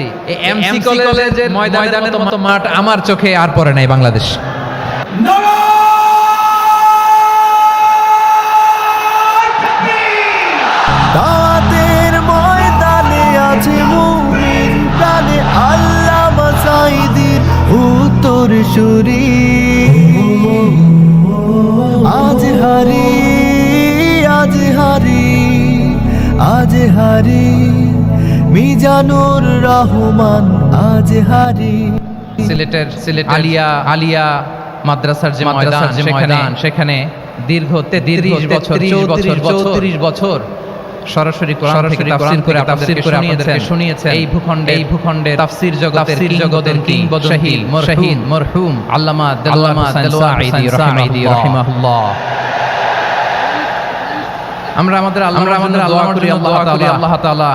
পেয়েছি এই এমসি কলেজের ময়দানের মতো মাঠ আমার চোখে আর পড়ে নাই বাংলাদেশ। দাওয়াতের ময়দানে আছে মুমিন প্রাণে আল্লাহ মাসাইদির উত্তর সুরি। আজ হারি আজ হারি আজ হারি। মিজানুর রহমান আজ হারি। সিলেটের সিলেট আলিয়া আলিয়া মাদ্রাসার যে ময়দান যে ময়দান সেখানে দীর্ঘ দীর্ঘ বছর চৌত্রিশ বছর চৌত্রিশ বছর সরাসরি কোরআন থেকে তাফসীর করে তাফসীর করে আপনাদেরকে শুনিয়েছেন। এই ভূখণ্ডে এই ভূখণ্ডে তাফসীর জগতের জগতের কিংবদন্তি শাহীদ মরহুম আল্লামা আল্লামা দেলোয়াইদি রাহিমাহুল্লাহ। আমরা আমাদের আমরা আমাদের আল্লাহ করি আল্লাহ তাআলা আল্লাহ তাআলা।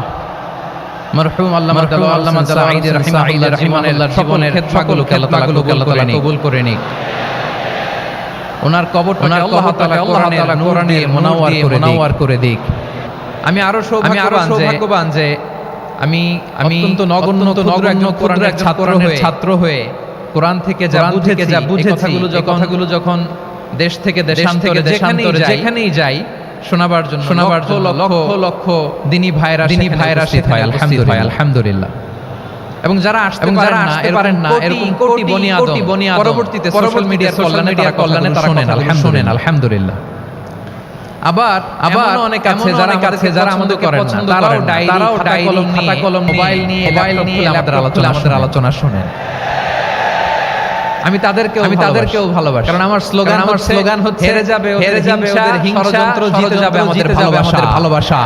মরহুম আল্লামা দেলোয়া আল্লামা দেলোয়াইদি রাহিমাহুল্লাহ রাহিমাহুল্লাহ জীবনের ক্ষেত্রগুলোকে আল্লাহ তাআলা আল্লাহ তাআলা কবুল করে নিক। ওনার কবর ওনার আল্লাহ তাআলা কোরআনের কোরআনের মুনাওয়ার করে মুনাওয়ার করে দিক। আমি আরও আমি আরও সৌভাগ্যবান যে আমি আমি অত্যন্ত নগণ্য নগণ্য একজন কোরআনের ছাত্র হয়ে ছাত্র হয়ে কোরআন থেকে যা বুঝেছি যা বুঝেছি কথাগুলো যখন কথাগুলো যখন দেশ থেকে দেশান্তরে দেশান্তরে যেখানেই যাই শোনাবার জন্য শোনাবার জন্য লক্ষ লক্ষ দিনী ভাইরা দিনী ভাইরা হয়। আলহামদুলিল্লাহ। আলহামদুলিল্লাহ। এবং যারা আসতে যারা আসতে পারেন না এরকম কোটি কোটি বনিয়াদ পরবর্তীতে সোশ্যাল মিডিয়ার কল্যাণে তারা কল্যাণে তারা শোনেন আলহামদুলিল্লাহ। আলহামদুলিল্লাহ। আবার আবার অনেক আছে যারা আছে যারা আমাদের করেন না। তারাও ডায়েরি তারাও ডায়েরি কলম মোবাইল নিয়ে মোবাইল নিয়ে আমাদের আলোচনা আমাদের আলোচনা শুনেন। আমি তাদেরকেও আমি তাদেরকেও ভালোবাসি। কারণ আমার স্লোগান আমার স্লোগান হচ্ছে হেরে যাবে হেরে যাবে ওদের হিংসা জিতে যাবে আমাদের ভালোবাসা। ভালোবাসা।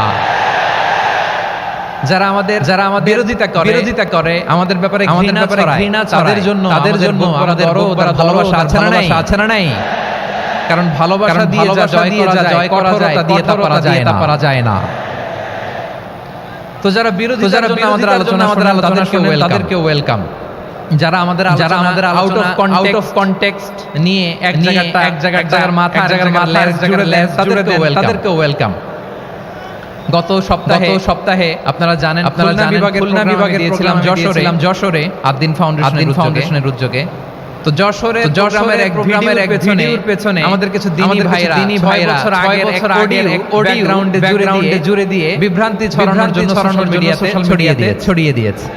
যারা আমাদের যারা আমাদের বিরোধিতা করে বিরোধিতা করে আমাদের ব্যাপারে আমাদের ব্যাপারে ঘৃণা তাদের জন্য তাদের জন্য আমাদের বড় বড় ভালোবাসা আছে না নাই। আছে না নাই। কারণ ভালোবাসা দিয়ে যা জয় দিয়ে যা জয় করা যায় তা দিয়ে তা পারা যায় না। পারা যায় না। তো যারা বিরোধী যারা আমাদের আলোচনা আমাদের আলোচনা তাদেরকে ওয়েলকাম যারা আমাদের যারা আমাদের out of out of context নিয়ে এক জায়গাটা এক জায়গা এক জায়গার মাথা এক জায়গার মাথা এক জায়গার লেজ তাদেরকে ওয়েলকাম গত সপ্তাহে সপ্তাহে আপনারা জানেন আপনারা জানেন খুলনা বিভাগে দিয়েছিলাম যশোরে যশোরে আদিন ফাউন্ডেশনের ফাউন্ডেশনের উদ্যোগে। তো যশোরে যশোরের এক প্রোগ্রামের এক ভিডিওর পেছনে আমাদের কিছু দিনী ভাইরা দিনী ভাইরা বছর আগের এক অডিও এক অডিও গ্রাউন্ডে জুড়ে দিয়ে বিভ্রান্তি ছড়ানোর জন্য সোশ্যাল মিডিয়াতে ছড়িয়ে ছড়িয়ে দিয়েছে।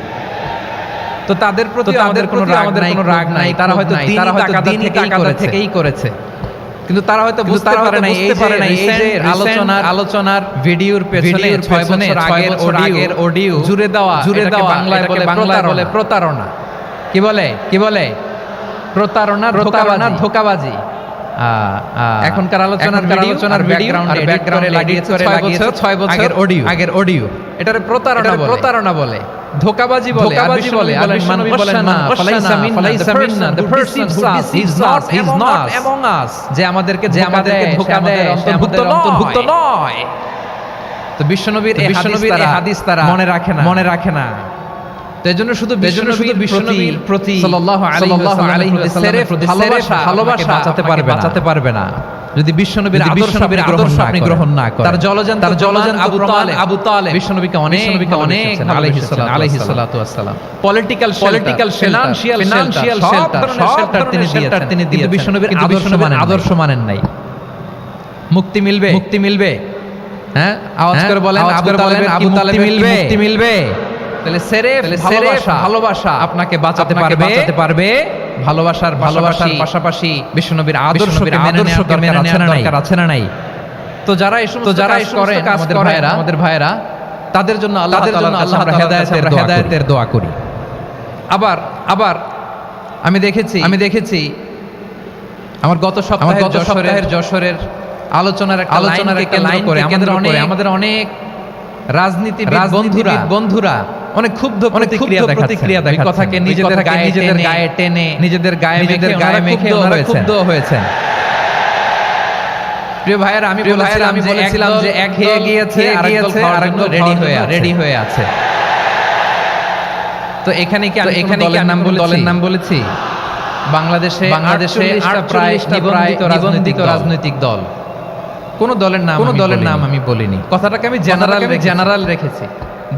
তো তাদের প্রতি তাদের কোনো নাই কোনো রাগ নাই। তারা হয়তো তারা হয়তো দিনই টাকা থেকেই করেছে। কিন্তু তারা হয়তো বুঝতে পারে না এই পারে না এই যে আলোচনার আলোচনার ভিডিওর পেছনে 6 বছর আগের আগের অডিও জুড়ে দেওয়া জুড়ে দেওয়া বাংলায় বলে বাংলায় বলে প্রতারণা। কি বলে? কি বলে? প্রতারণা প্রতারণা ধোকাবাজি। এখনকার আলোচনার আলোচনার ব্যাকগ্রাউন্ড ব্যাকগ্রাউন্ডে লাগিয়েছে করে লাগিয়েছে 6 বছর আগের অডিও আগের অডিও এটারে প্রতারণা প্রতারণা বলে। ধোকাবাজি বলে ধোকাবাজি বলে মান না ফালাইসা ফালাইসা মিন্না the person who is not is not among us. যে আমাদেরকে যে আমাদেরকে ধোকা দেয় অন্তর্ভুক্ত অন্তর্ভুক্ত নয়। তো বিশ্বনবীর এই বিশ্বনবীর এই হাদিস তারা মনে রাখে না। মনে রাখে না। তো এজন্য শুধু বিশ্বনবীর বিশ্বনবীর প্রতি সাল্লাল্লাহু আলাইহি ওয়াসাল্লামের প্রতি ভালোবাসা ভালোবাসা বাঁচাতে পারবে বাঁচাতে পারবে না। যদি বিশ্বনবীর আদর্শ আদর্শ আপনি গ্রহণ না করেন তার জলজান তার জলজান আবু তালেব আবু তালেব বিশ্বনবীকে অনেক বিশ্বনবীকে অনেক আলাইহিস সালাম আলাইহিস সালাতু ওয়াসসালাম political political financial financial shelter সব ধরনের তিনি দিয়েছেন। তিনি দিয়ে বিশ্বনবীর আদর্শ মানেন আদর্শ মানেন নাই। মুক্তি মিলবে? মুক্তি মিলবে? হ্যাঁ? আওয়াজ করে বলেন আবু তালেবের আবু তালেবের মিলবে? মুক্তি মিলবে? তাহলে সেরে ভালোবাসা ভালোবাসা আপনাকে বাঁচাতে পারবে। বাঁচাতে পারবে। ভালোবাসার ভালোবাসার পাশাপাশি বিশ্বনবীর আদর্শকে আদর্শকে মেনে নেওয়ার দরকার আছে না নাই? তো যারা এই সমস্ত যারা করে আমাদের ভাইয়েরা আমাদের ভাইয়েরা তাদের জন্য আল্লাহ হেদায়েতের হেদায়েতের দোয়া করি। আবার আবার আমি দেখেছি আমি দেখেছি আমার গত সপ্তাহে গত সপ্তাহের যশোরের আলোচনার একটা আলোচনার একটা লাইন করে আমাদের অনেক আমাদের অনেক রাজনীতি বন্ধুরা বন্ধুরা অনেক ক্ষুব্ধ প্রতিক্রিয়া প্রতিক্রিয়া দেখা কথাকে নিজেদের গায়ে নিজেদের গায়ে টেনে নিজেদের গায়ে নিজেদের গায়ে মেখে ক্ষুব্ধ হয়েছেন। প্রিয় ভাইয়ের আমি বলেছিলাম আমি বলেছিলাম যে এক হয়ে গিয়েছে আরেকজন রেডি হয়ে রেডি হয়ে আছে। তো এখানে কি এখানে কি নাম বলে দলের নাম বলেছি? বাংলাদেশে বাংলাদেশে প্রায় প্রায় নিবন্ধিত রাজনৈতিক দল। কোন দলের নাম কোন দলের নাম আমি বলিনি। কথাটাকে আমি জেনারেল জেনারেল রেখেছি।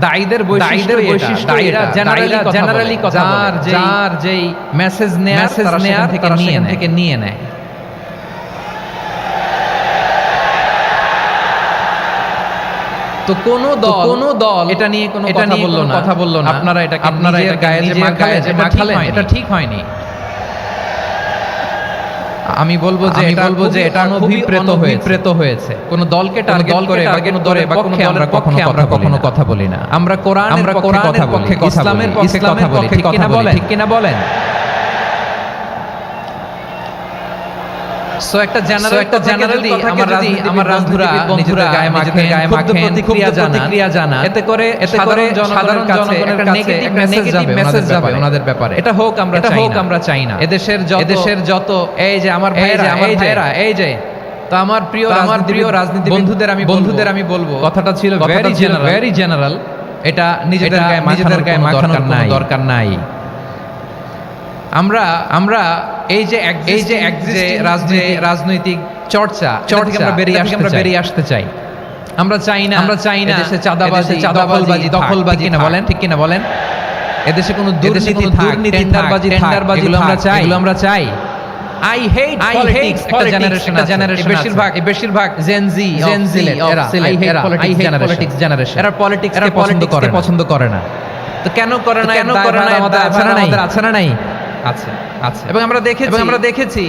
দায়ীদের বৈশিষ্ট্য বৈশিষ্ট্য দায়ীরা জেনারেলি জেনারেলি কথা যার যার যেই মেসেজ নেয়ার মেসেজ নেয়ার থেকে নিয়ে থেকে নিয়ে নেয়। তো কোন দল কোন দল এটা নিয়ে কোনো এটা নিয়ে বলল না। কথা বলল না। আপনারা এটা আপনারা এটা গায়ে যে মাখালে যে মাখালেন এটা ঠিক হয়নি। আমি বলব যে এটা বলব যে এটা অভিপ্রেত অভিপ্রেত হয়েছে। কোন দলকে টার্গেট করে বা কোন দলে বা কোন দলের পক্ষে আমরা কখনো কথা বলি না। আমরা কোরআন আমরা কোরআনের পক্ষে ইসলামের পক্ষে কথা বলি। ঠিক কিনা বলেন? ঠিক কিনা বলেন? সো একটা জেনারেল একটা জেনারেল আমার যদি আমার গায়ে মাখে গায়ে মাখে প্রতিক্রিয়া জানান প্রতিক্রিয়া জানান এতে করে এতে করে সাধারণ জনগণের একটা নেগেটিভ মেসেজ যাবে মেসেজ যাবে। ওনাদের ব্যাপারে। এটা হোক আমরা হোক আমরা চাই না। এদেশের যত এদেশের যত এই যে আমার ভাইয়েরা আমার ভাইয়েরা এই যে। তো আমার প্রিয় আমার প্রিয় রাজনীতি বন্ধুদের আমি বন্ধুদের আমি বলব। কথাটা ছিল ভেরি জেনারেল ভেরি জেনারেল এটা নিজেদের গায়ে নিজেদের গায়ে মাখানোর নাই। দরকার নাই। আমরা আমরা এই যে এই যে এক যে রাজনীতি। রাজনৈতিক চর্চা চর্চা আমরা বেরিয়ে আসতে আমরা বেরিয়ে আসতে চাই। আমরা চাই না আমরা চাই না এদেশে চাঁদাবাজি চাঁদাবাজি দখলবাজি না বলেন? ঠিক কিনা বলেন? এদেশে কোনো দুর্নীতি দুর্নীতি টেন্ডারবাজি টেন্ডারবাজি আমরা চাই। এগুলো আমরা চাই। আই হেট আই হেট একটা জেনারেশন জেনারেশন বেশিরভাগ বেশিরভাগ জেন জি জেন জি এরা আই হেট পলিটিক্স জেনারেশন এরা পলিটিক্স এরা পছন্দ করে পছন্দ করে না। তো কেন করে না কেন করে না আমাদের আছে না নাই? আছে আছে। এবং আমরা দেখেছি এবং আমরা দেখেছি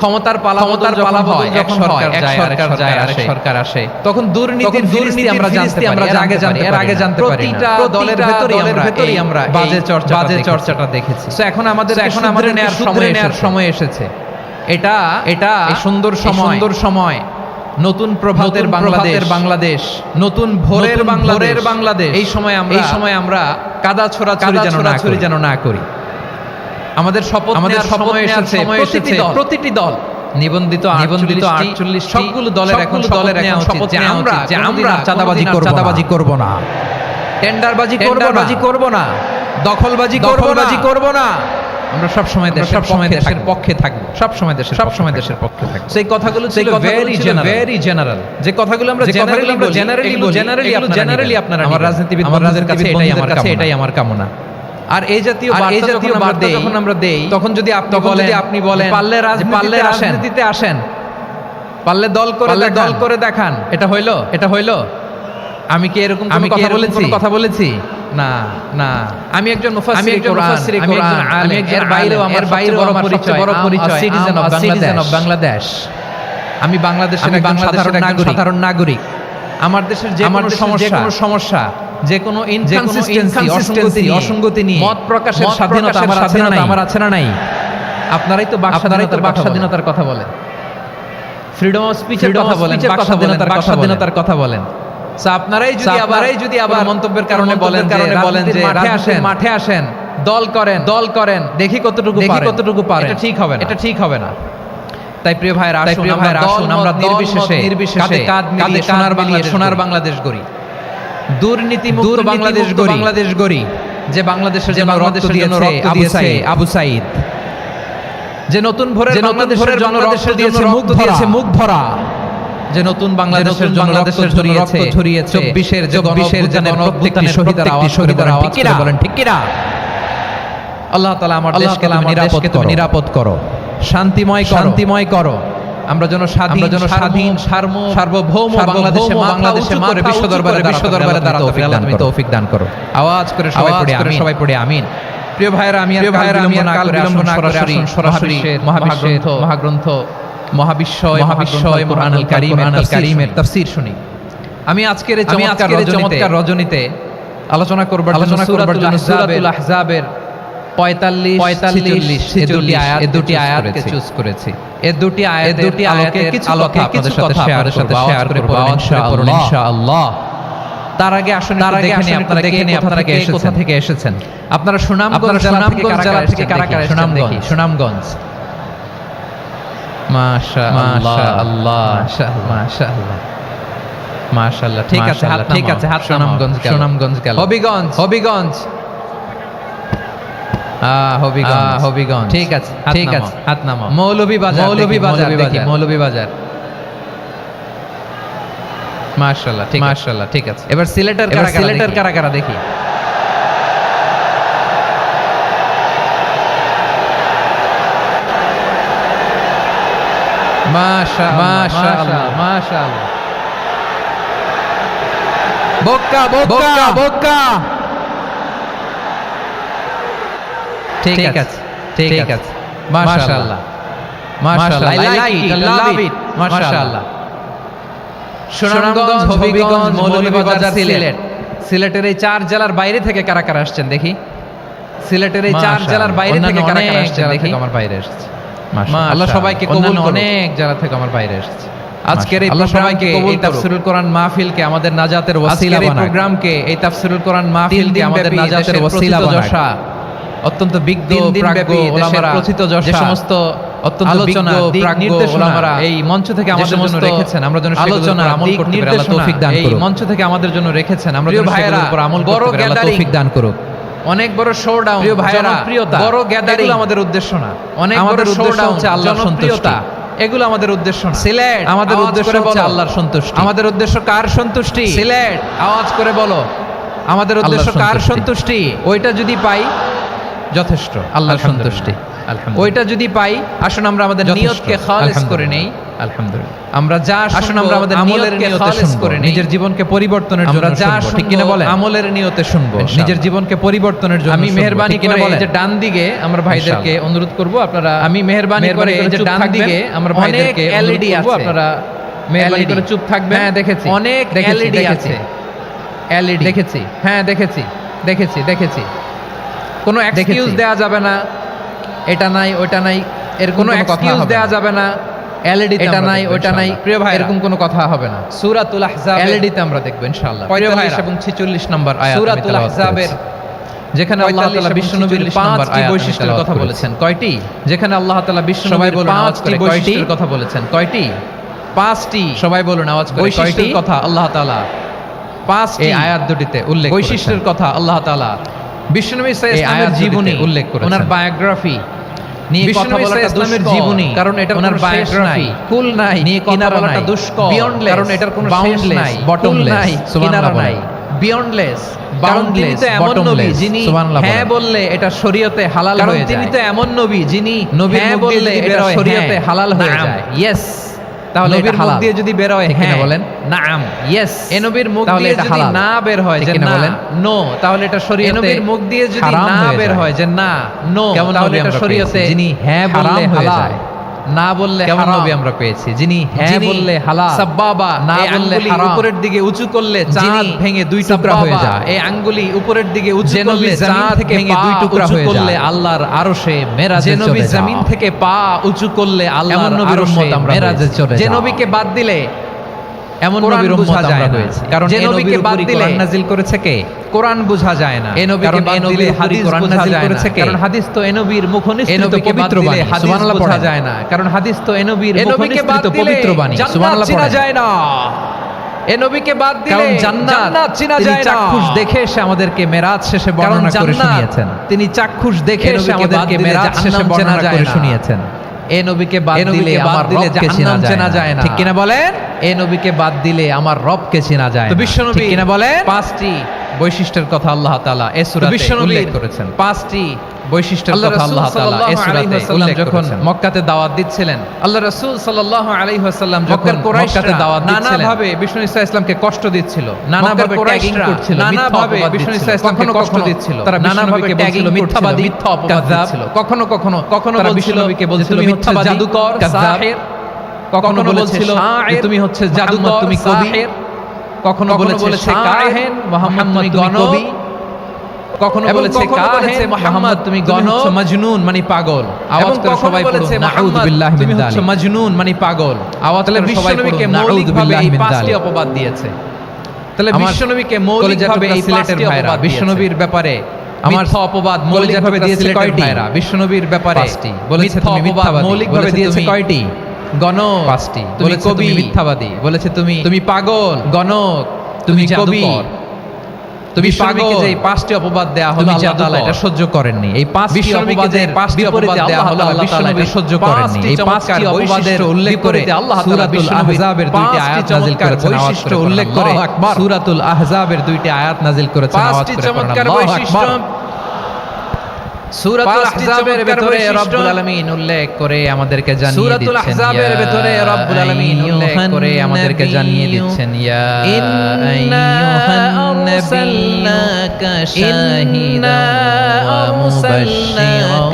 ক্ষমতার পালা ক্ষমতার পালা হয় যখন সরকার যায় সরকার যায় সরকার আসে। তখন দুর্নীতির দুর্নীতি আমরা জানতে আমরা আগে জানতে এর আগে জানতে পারি প্রতিটা দলের ভেতরেই আমরা ভেতরেই আমরা বাজে চর্চা বাজে চর্চাটা দেখেছি। তো এখন আমাদের এখন আমাদের নেয়ার সময় নেয়ার সময় এসেছে। এটা এটা সুন্দর সময়। সুন্দর সময়। নতুন প্রভাতের বাংলাদেশ। বাংলাদেশ। নতুন ভোরের বাংলাদেশ। বাংলাদেশ। এই সময় আমরা এই সময় আমরা কাদা ছোড়া ছড়ি যেন না করি। আমাদের শপথ আমাদের সময় এসেছে। প্রতিটি দল। প্রতিটি দল। নিবন্ধিত নিবন্ধিত আটচল্লিশ সবগুলো দলের এখন দলের এখন শপথ যে আমরা যে আমরা চাঁদাবাজি করব চাঁদাবাজি করব না। টেন্ডারবাজি করব বাজি করব না। দখলবাজি করব বাজি করব না। আমরা সব সময় দেশের সব সময় দেশের পক্ষে থাকব। সব সময় দেশের সব সময় দেশের পক্ষে থাকব। সেই কথাগুলো ছিল ভেরি জেনারেল ভেরি জেনারেল যে কথাগুলো আমরা জেনারেলি আমরা জেনারেলি জেনারেলি জেনারেলি আপনারা আমার রাজনীতিবিদ বন্ধুদের কাছে এটাই আমার কাছে এটাই আমার কামনা। আর এই জাতীয় এই জাতীয় বার্তা যখন আমরা দেই তখন যদি আপনি বলেন আপনি বলেন পারলে রাজ পারলে রাজনীতিতে আসেন পারলে দল করে দল করে দেখান। এটা হইল? এটা হইল? আমি কি এরকম আমি কথা বলেছি? কথা বলেছি? না না। আমি একজন মুফাসসির আমি একজন মুফাসসির কোরআন। আমি এর বাইরেও আমার বাইরেও আমার পরিচয় বড় পরিচয় সিটিজেন অফ বাংলাদেশ বাংলাদেশ আমি বাংলাদেশের একজন সাধারণ নাগরিক। সাধারণ নাগরিক। আমার দেশের যে কোনো সমস্যা কোনো সমস্যা। যে কোনো ইনকনসিস্টেন্সি অসঙ্গতি নিয়ে। মত প্রকাশের স্বাধীনতা আমার স্বাধীনতা আমার আছে না নাই। আপনারাই তো বাক স্বাধীনতার বাক স্বাধীনতার কথা বলেন। ফ্রিডম অফ স্পিচের কথা বলেন বাক স্বাধীনতার বাক স্বাধীনতার কথা বলেন। আপনারাই যদি আবারই যদি আবার মন্তব্যের কারণে বলেন কারণে বলেন যে মাঠে আসেন মাঠে আসেন দল করেন দল করেন দেখি কতটুকু দেখি কতটুকু পারেন। এটা ঠিক হবে না। এটা ঠিক হবে না। তাই প্রিয় ভাইয়ের আসুন প্রিয় ভাইয়ের আসুন আমরা নির্বিশেষে নির্বিশেষে কাঁধে কাঁধ মিলিয়ে সোনার বাংলাদেশ সোনার বাংলাদেশ গড়ি। দুর্নীতি মুক্ত বাংলাদেশ গড়ি। বাংলাদেশ গড়ি। যে বাংলাদেশের জন্য রক্ত দিয়েছে আবু সাইদ। যে নতুন যে নতুন দিয়েছে মুখ দিয়েছে মুখ ভরা যে নতুন বাংলাদেশের জন্য বাংলাদেশের জন্য রক্ত ছড়িয়েছে। চব্বিশের চব্বিশের যেন প্রত্যেকটি শহীদের আওয়াজ শহীদের আওয়াজ করে বলেন ঠিক আল্লাহ তাআলা আমার দেশকে নিরাপদ করো। শান্তিময় শান্তিময় করো। আমরা যেন স্বাধীন যেন স্বাধীন সার্ম সার্বভৌম বাংলাদেশে বাংলাদেশে করে বিশ্ব দরবারে বিশ্ব দরবারে দাঁড়াতে আল্লাহ তৌফিক দান করো। আওয়াজ করে সবাই পড়ে আমিন। সবাই পড়ে আমিন। প্রিয় ভাইরা আমি প্রিয় ভাইরা আমি আর কাল বিলম্ব না করে আসুন সরাসরি মহাবিশ্বের মহাগ্রন্থ মহাবিশ্বয় মহাবিশ্বয় কোরআনুল কারীম কোরআনুল কারীমের তাফসীর শুনি। আমি আজকের এই চমৎকার রজনীতে আলোচনা করবার আলোচনা করবার জন্য সূরাতুল আহজাবের 45 45 ছেচল্লিশ আয়াত দুটি আয়াতকে চুজ করেছি। এই দুটি আয়াত দুটি আলোকে কিছু আলোকে আপনাদের সাথে শেয়ার শেয়ার করব ইনশাআল্লাহ। ইনশাআল্লাহ। তার আগে আসুন তার আগে আসুন আপনারা দেখে নিয়ে আপনারা কে কোথা থেকে এসেছেন? আপনারা সুনামগঞ্জ জেলা থেকে কারা কারা সুনামগঞ্জ। সুনামগঞ্জ। মাশাআল্লাহ মাশাআল্লাহ মাশাআল্লাহ মাশাআল্লাহ ঠিক আছে হাত ঠিক আছে হাত সুনামগঞ্জ সুনামগঞ্জ গেল। হবিগঞ্জ হবিগঞ্জ। হবিগঞ্জ। হবিগঞ্জ। ঠিক আছে ঠিক আছে। হাত নামাও মৌলভী বাজার মৌলভী বাজার দেখি মৌলভী বাজার। মাশাআল্লাহ ঠিক মাশাআল্লাহ ঠিক আছে। এবার সিলেটের কারা সিলেটের কারা কারা দেখি। মাশাআল্লাহ মাশাআল্লাহ বক্কা। বক্কা বক্কা। ঠিক আছে ঠিক আছে। মাশাআল্লাহ মাশাআল্লাহ। I like it I love it. মাশাআল্লাহ। সুনামগঞ্জ হবিগঞ্জ মৌলভীবাজার সিলেট। সিলেটের এই চার জেলার বাইরে থেকে কারা কারা আসছেন দেখি। সিলেটের এই চার জেলার বাইরে থেকে কারা কারা আসছেন দেখি। আমার বাইরে এসেছে। আল্লাহ সবাইকে কবুল অনেক জেলা থেকে আমার বাইরে এসেছে। আজকের এই সবাইকে এই তাফসিরুল কোরআন মাহফিলকে আমাদের নাজাতের ওসিলা বানাক। প্রোগ্রামকে এই তাফসিরুল কোরআন মাহফিলকে আমাদের নাজাতের ওসিলা বানাক। অত্যন্ত বিজ্ঞ প্রাজ্ঞ ওলামারা প্রথিত যে সমস্ত অত্যন্ত আলোচনা ওলামারা এই মঞ্চ থেকে আমাদের জন্য রেখেছেন আমরা যেন আলোচনা আমল করতে পারি। আল্লাহ তৌফিক দান করুন এই মঞ্চ থেকে আমাদের জন্য রেখেছেন আমরা যেন সেগুলোর উপর আমল করতে পারি। আল্লাহ তৌফিক দান অনেক বড় শোডাউন প্রিয় ভাইয়েরা বড় গ্যাদারিং আমাদের উদ্দেশ্য না। অনেক আমাদের উদ্দেশ্য হচ্ছে আল্লাহর সন্তুষ্টি। এগুলো আমাদের উদ্দেশ্য না। সিলেট আমাদের উদ্দেশ্য হচ্ছে আল্লাহর সন্তুষ্টি। আমাদের উদ্দেশ্য কার সন্তুষ্টি? সিলেট আওয়াজ করে বলো। আমাদের উদ্দেশ্য কার সন্তুষ্টি? ওইটা যদি পাই যথেষ্ট। আল্লাহর সন্তুষ্টি। ওইটা যদি পাই আসুন আমরা আমাদের নিয়তকে খালেস করে নেই। আলহামদুলিল্লাহ। আমরা যা আসুন আমরা আমাদের খালেস করে নেই। নিজের জীবনকে পরিবর্তনের জন্য আমরা যা ঠিক কিনা বলে আমলের নিয়তে শুনব। নিজের জীবনকে পরিবর্তনের জন্য আমি মেহেরবানি কিনা বলে যে ডান দিকে আমরা ভাইদেরকে অনুরোধ করব আপনারা আমি মেহেরবানি করে এই যে ডান দিকে আমরা ভাইদেরকে এলইডি আছে। আপনারা মেহেরবানি করে চুপ থাকবেন। হ্যাঁ দেখেছি। অনেক এলইডি আছে। এলইডি দেখেছি। হ্যাঁ দেখেছি। দেখেছি দেখেছি। কোনো এক্সকিউজ দেওয়া যাবে না। এটা নাই ওটা নাই এর কোনো এক্সকিউজ দেওয়া যাবে না। এলইডি এটা নাই ওটা নাই। প্রিয় ভাই এরকম কোনো কথা হবে না। সূরাতুল আহজাব এলইডি তে আমরা দেখব ইনশাআল্লাহ। 45 এবং 46 নম্বর আয়াত সূরাতুল আহজাবের যেখানে আল্লাহ তাআলা বিশ্বনবীর পাঁচটি বৈশিষ্ট্যের কথা বলেছেন। কয়টি? যেখানে আল্লাহ তাআলা বিশ্বনবীর পাঁচটি বৈশিষ্ট্যের কথা বলেছেন। কয়টি? পাঁচটি। সবাই বলুন আওয়াজ করে বৈশিষ্ট্যের কথা আল্লাহ তাআলা। পাঁচটি। আয়াত দুটিতে উল্লেখ বৈশিষ্ট্যের কথা আল্লাহ তাআলা। বিশ্বনবী ইসলামের জীবনী উল্লেখ করে ওনার বায়োগ্রাফি নিয়ে কথা বলাটা ইসলামের জীবনী কারণ এটা ওনার বায়োগ্রাফি কুল নাই নিয়ে কথা বলাটা দুষ্কর কারণ এটার কোনো শেষ বটমলেস নাই কিনারা নাই বিয়ন্ডলেস বাউন্ডলেস এমন নবী যিনি হ্যাঁ বললে এটা শরীয়তে হালাল হয়ে যায়। তিনি তো এমন নবী যিনি হ্যাঁ বললে এটা শরীয়তে হালাল হয়ে যায়। ইয়েস তাহলে নবীর মুখ দিয়ে যদি বের হয় হ্যাঁ। বলেন? নাম। ইয়েস এ নবীর মুখ দিয়ে যদি না বের হয় যে না বলেন? নো তাহলে এটা শরীয়তে নবীর মুখ দিয়ে যদি না বের হয় যে না নো তাহলে এটা শরীয়তে যিনি হ্যাঁ বললে হালাল। না বললে কেমন নবী আমরা পেয়েছি? যিনি হ্যাঁ বললে হালাল সাব্বাবা না বললে হারাম। উপরের দিকে উঁচু করলে চাঁদ ভেঙে দুই টুকরা হয়ে যায়। এই আঙ্গুলি উপরের দিকে উঁচু করলে চাঁদ থেকে ভেঙে দুই টুকরা হয়ে যায়। আল্লাহর আরশে মেরাজে যে নবী জমিন থেকে পা উঁচু করলে আল্লাহর আমরা মেরাজে চলে যে নবীকে বাদ দিলে এমন নবীর উম্মত আমরা হয়েছে কারণ যে নবীকে বাদ দিলে কোরআন নাজিল করেছে কে? কোরআন বোঝা যায় না। এ নবীকে বাদ দিলে হাদিস কোরআন নাজিল করেছে কে? কারণ হাদিস তো এ নবীর মুখনিসৃত পবিত্র বাণী সুবহানাল্লাহ বোঝা যায় না। কারণ হাদিস তো এ নবীর মুখনিসৃত পবিত্র বাণী। সুবহানাল্লাহ পড়া যায় না। এ নবীকে বাদ দিলে জান্নাত চিনা যায় না। চাক্ষুষ দেখে এসে আমাদেরকে মেরাজ শেষে বর্ণনা করে শুনিয়েছেন। তিনি চাক্ষুষ দেখে এসে আমাদেরকে মেরাজ শেষে বর্ণনা করে শুনিয়েছেন। এ নবীকে বাদ দিলে আমার রবকে চেনা যায় না। ঠিক কিনা বলেন? এ নবীকে বাদ দিলে আমার রবকে চেনা যায় তো বিশ্বনবী কিনা বলেন? পাঁচটি বৈশিষ্ট্যের কথা আল্লাহ তাআলা এ সূরাতে উল্লেখ করেছেন। পাঁচটি বৈশিষ্ট্যের কথা আল্লাহ তাআলা এ সূরাতে উল্লেখ যখন মক্কাতে দাওয়াত দিচ্ছিলেন আল্লাহ রাসূল সাল্লাল্লাহু আলাইহি ওয়াসাল্লাম যখন মক্কাতে দাওয়াত দিচ্ছিলেন নানা ভাবে বিষ্ণু ইসা ইসলামকে কষ্ট দিচ্ছিল নানা ভাবে ট্যাগিং করছিল নানা ভাবে বিষ্ণু ইসা ইসলামকে কষ্ট দিচ্ছিল তারা নানা ভাবে বলছিল মিথ্যাবাদী মিথ্যা অপবাদ দিচ্ছিল। কখনো কখনো কখনো বলছিল তুমি জাদুকর সাহির। কখনো বলেছিল তুমি হচ্ছে জাদুকর তুমি কবি। কখনো বলেছে কাহেন মোহাম্মদ তুমি কবি। কখনো বলেছে মোহাম্মদ তুমি গণ মাজনুন মানে পাগল। আওয়াজ করে সবাই বলেছে মিন যালিক মাজনুন মানে পাগল। আওয়াজ করে সবাই এই পাঁচটি অপবাদ দিয়েছে। তাহলে বিশ্বনবীকে মৌলিকভাবে এই বিশ্বনবীর ব্যাপারে আমার অপবাদ মৌলিকভাবে দিয়েছে কয়টি? বিশ্বনবীর ব্যাপারে বলেছে তুমি মিথ্যাবাদী মৌলিকভাবে দিয়েছে কয়টি? গণক পাঁচটি। তুমি কবি। মিথ্যাবাদী বলেছে তুমি তুমি পাগল। গণক তুমি কবি। তুমি পাগল। যে পাঁচটি অপবাদ দেয়া হলো আল্লাহ তাআলা এটা সহ্য করেননি। এই পাঁচটি অপবাদের পাঁচটি অপবাদ দেয়া হলো, আল্লাহ তাআলা এটা সহ্য করেননি। এই এই পাঁচটি অপবাদের উল্লেখ করে আল্লাহ তাআলা সূরাতুল আহজাবের দুইটি আয়াত নাজিল করেছেন, বৈশিষ্ট্য উল্লেখ করে সূরাতুল আহজাবের দুইটি আয়াত নাজিল করেছেন। পাঁচটি চমৎকার বৈশিষ্ট্য। সূরাতুল পাঁচটি আহজাবের চমৎকার ভেতরে বৈশিষ্ট্য। রব্বুল আলামিন উল্লেখ করে আমাদেরকে জানিয়ে সূরাতুল দিচ্ছেন আহজাবের ইয়া ভেতরে রব্বুল আলামিন উল্লেখ করে আমাদেরকে জানিয়ে দিচ্ছেন ইয়া ইন্না আরসালনাকা শাহিদান ওয়া মুবাশশিরান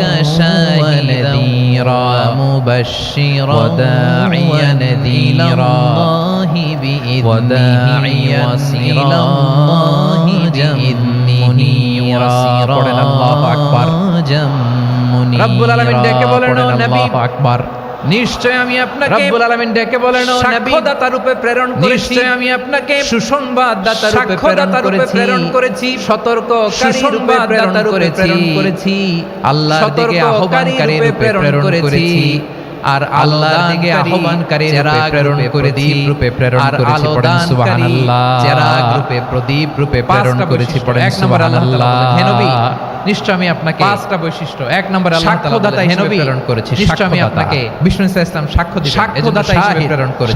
ওয়া নাযীরা মুবাশশিরান ওয়া দা'iyan ইলা وداعيا إلى الله بإذنه রব্বুল আলামিন ডেকে বলেন ও নবী। আকবার। নিশ্চয় আমি আপনাকে রব্বুল আলামিন ডেকে বলেন ও নবী সাক্ষ্যদাতা রূপে প্রেরণ করেছি। নিশ্চয় আমি আপনাকে সুসংবাদদাতা রূপে রূপে প্রেরণ করেছি। সতর্ককারী রূপে সুসংবাদদাতা রূপে প্রেরণ করেছি। আল্লাহর দিকে আহ্বানকারী রূপে প্রেরণ করেছি। আর আল্লাহর দিকে আহ্বানকারী রূপে প্রেরণ করেছি। রূপে প্রেরণ করেছি পড়েন সুবহানাল্লাহ। চেরাগ রূপে প্রদীপ রূপে প্রেরণ করেছি পড়েন সুবহানাল্লাহ। হে নবী, নিশ্চয় আমি আপনাকে পাঁচটা বৈশিষ্ট্য। এক নম্বর সাক্ষ্যদাতা হিসেবে প্রেরণ করেছি নিশ্চয় আমি আপনাকে বিষ্ণু ইসা ইসলাম সাক্ষ্য দিবেন সাক্ষ্যদাতা হিসেবে প্রেরণ করেছি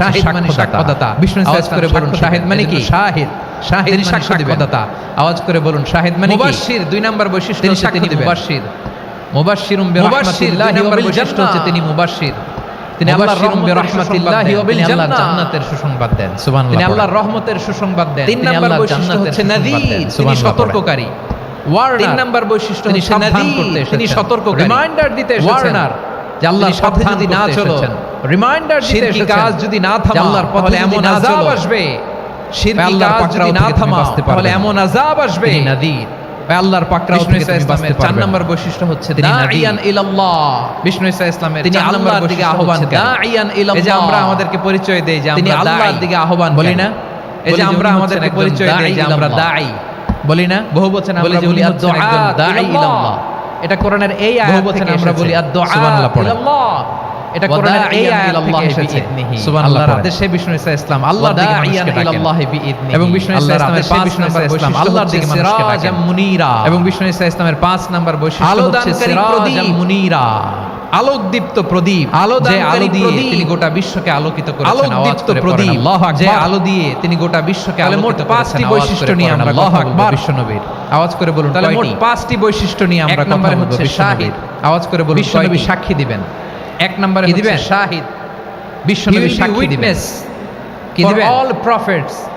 সাক্ষ্যদাতা। বিষ্ণু ইসলাম করে বলুন শাহিদ মানে কি? শাহিদ। শাহিদ সাক্ষ্য দিবেন। সাক্ষ্যদাতা। আওয়াজ করে বলুন শাহিদ মানে কি? মুবাশশির দুই নাম্বার বৈশিষ্ট্য সাক্ষ্য দিবেন। মুবাশশির মুবাশশিরুম মুবাশশির, দুই বিরহমাতিল্লাহি ওয়া বিল বৈশিষ্ট্য হচ্ছে তিনি মুবাশশির। তিনি আল্লাহর রহমতের ওয়া বিল জান্নাহ। জান্নাতের সুসংবাদ দেন। সুবহানাল্লাহ তিনি আল্লাহর রহমতের সুসংবাদ দেন। তিন তিনি আল্লাহর বৈশিষ্ট্য জান্নাতের হচ্ছে নাযীর, তিনি সতর্ককারী। তিন নাম্বার বৈশিষ্ট্য তিনি হচ্ছে সাবধান করতে তিনি সতর্ককারী। রিমাইন্ডার দিতে ওয়ার্নার, যে আল্লাহর যদি না চলো রিমাইন্ডার দিতে এসেছেন কাজ যদি না আল্লাহর পথে এমন আযাব আসবে, শিরকি কাজ যদি না তাহলে এমন আযাব আসবে। আল্লাহর পাকড়াও থেকে তুমি বাঁচতে পারবে নাম্বার না। বৈশিষ্ট্য হচ্ছে ইলাল্লাহ। বিষ্ণু ইসা ইসলামের তিনি আল্লাহর দিকে আহ্বান দাঈয়ান এই যে আমরা আমাদেরকে পরিচয় দেই যে তিনি আমরা আল্লাহর দিকে আহ্বান বলি না? এই যে আমরা আমাদেরকে পরিচয় দেই যে আমরা দাঈ। বলি না বহু বচনে বলি যে বলি। এটা কোরআনের এই আয়াত থেকে আমরা বলি আদ-দুআত সুবহানাল্লাহ পড়েন। ইলাল্লাহ। এটা কোরআনের এই আয়াত থেকে এসেছে বিইذনিহি। আদেশে বিষ্ণু ইসা ইসলাম আল্লাহর দিকে মানুষকে ডাকেন। এবং বিষ্ণু ইসা ইসলামের আদেশে পাঁচ বিষ্ণু নাম্বার ইসলাম বৈশিষ্ট্য আল্লাহর হচ্ছে দিকে মানুষকে ডাকেন। মুনীরা। এবং বিষ্ণু ইসা ইসলামের পাঁচ নাম্বার বৈশিষ্ট্য হচ্ছে সিরাজাম প্রদীপ। মুনীরা আলোকদীপ্ত প্রদীপ আলো যে আলো দিয়ে তিনি গোটা বিশ্বকে আলোকিত করেছেন আলোকদীপ্ত প্রদীপ। আল্লাহু আকবার। যে আলো দিয়ে তিনি গোটা বিশ্বকে আলোকিত পাঁচটি করেছেন, বৈশিষ্ট্য নিয়ে আমরা আল্লাহু কথা বলব আকবার। বিশ্বনবীর। আওয়াজ করে বলুন তাহলে মোট পাঁচটি বৈশিষ্ট্য নিয়ে আমরা কথা বলব হচ্ছে বিশ্বনবীর। আওয়াজ করে বলুন বিশ্বনবী সাক্ষী দিবেন। এক নম্বরে দিবেন? শাহিদ। বিশ্বনবী সাক্ষী দিবেন। কি দিবেন? all prophets